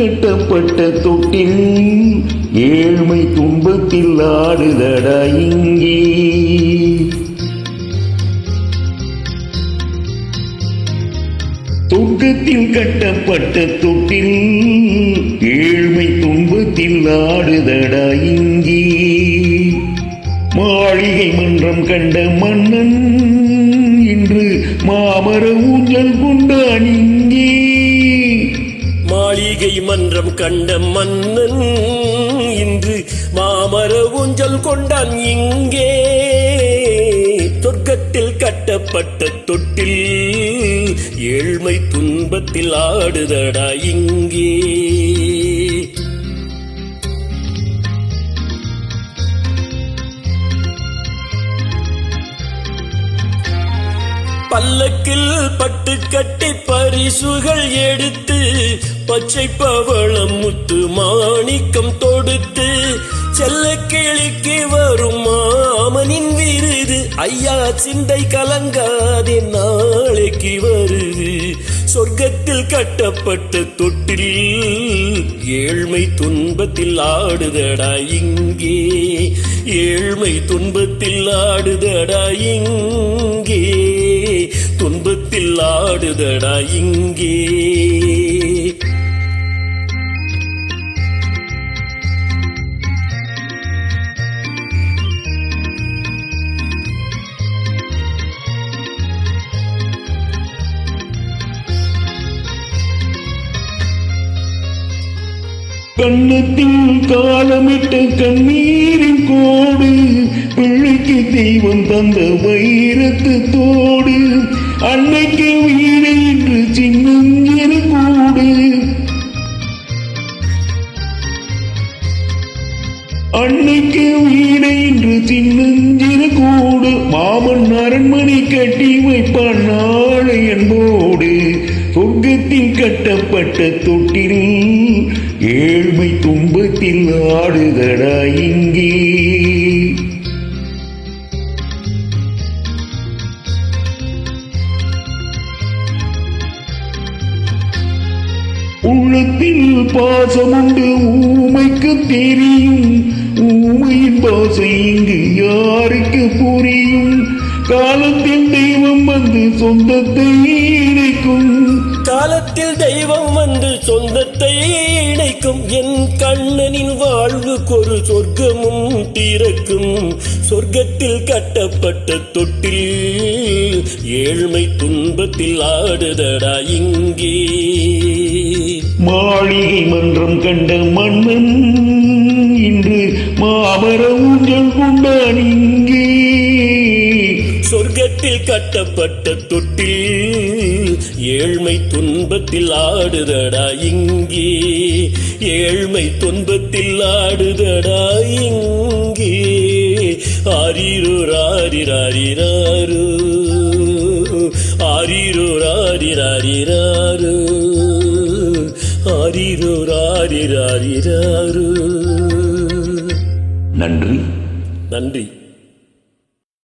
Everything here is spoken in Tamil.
கட்டப்பட்ட தொட்டில் ஏழ்மை துன்பத்தில் ஆடுதடா இங்கே. துக்கத்தில் கட்டப்பட்ட தொட்டில் ஏழ்மை துன்பத்தில் ஆடுதடா இங்கே. மாளிகை மன்றம் கண்ட மன்னன் இன்று மாமர ஊஞ்சல் கொண்டு மாளிகை மன்றம் கண்ட மன்னன் இன்று மாமர ஊஞ்சல் கொண்டான் இங்கே. சொர்க்கத்தில் கட்டப்பட்ட தொட்டில் ஏழ்மை துன்பத்தில் ஆடுதடா இங்கே. பல்லக்கில் பட்டு கட்டி பரிசுகள் எடுத்து பச்சை பவளம் முத்து மாணிக்கம் தொடுத்து செல்ல கிளிக்கு வரும் மாமனின் விருது. ஐயா சிந்தை கலங்காதே நாளைக்கு வருது. சொர்க்கத்தில் கட்டப்பட்ட தொட்டில் ஏழ்மை துன்பத்தில் ஆடுதடா இங்கே. ஏழ்மை துன்பத்தில் ஆடுதடா இங்கே. துன்பத்தில் ஆடுதடா இங்கே. கண்ணத்தில் காலமிட்ட கண்ணீரின் கோடு பிள்ளைக்கு தெய்வம் தந்த வைரத்து தோடு அன்னைக்கு வீடு என்று சின்னஞ்சிறு கூடு அன்னைக்கு வீடு என்று சின்னஞ்சிறு கூடு மாமன் அரண்மனை கட்டி வைப்பான் நாளை என்போடு சொர்க்கத்தில் கட்டப்பட்ட தொட்டில் ஏழ்மை துன்பத்தில் ஆடுகடா இங்கே. உள்ளத்தில் பாசமுண்டு ஊமைக்கு தெரியும். ஊமையின் பாசை இங்கு யாருக்கு புரியும்? காலத்தில் தெய்வம் வந்து சொந்தத்தை இணைக்கும். காலத்தில் தெய்வம் வந்து சொந்தத்தை இணைக்கும். என் கண்ணனின் வாழ்வுக்கொரு சொர்க்கமும் திறக்கும். சொர்க்கத்தில் கட்டப்பட்ட தொட்டில் ஏழ்மை துன்பத்தில் ஆடுதடா இங்கே. மாளிகை மன்றம் கண்ட மன்னன் இன்று மாமர ஊஞ்சல் கொண்டான் இங்கே. சொர்க்கத்தில் கட்டப்பட்ட தொட்டில் ஏழ்மை துன்பத்தில் ஆடுதடா இங்கே. ஏழ்மை துன்பத்தில் ஆடுதடா இங்கே. ஆரிரோ ராரிராரிராரு ஆரிரோ ராரிராரிராரு ஆரிரோ ராரிராரிராரு நன்றி. நன்றி.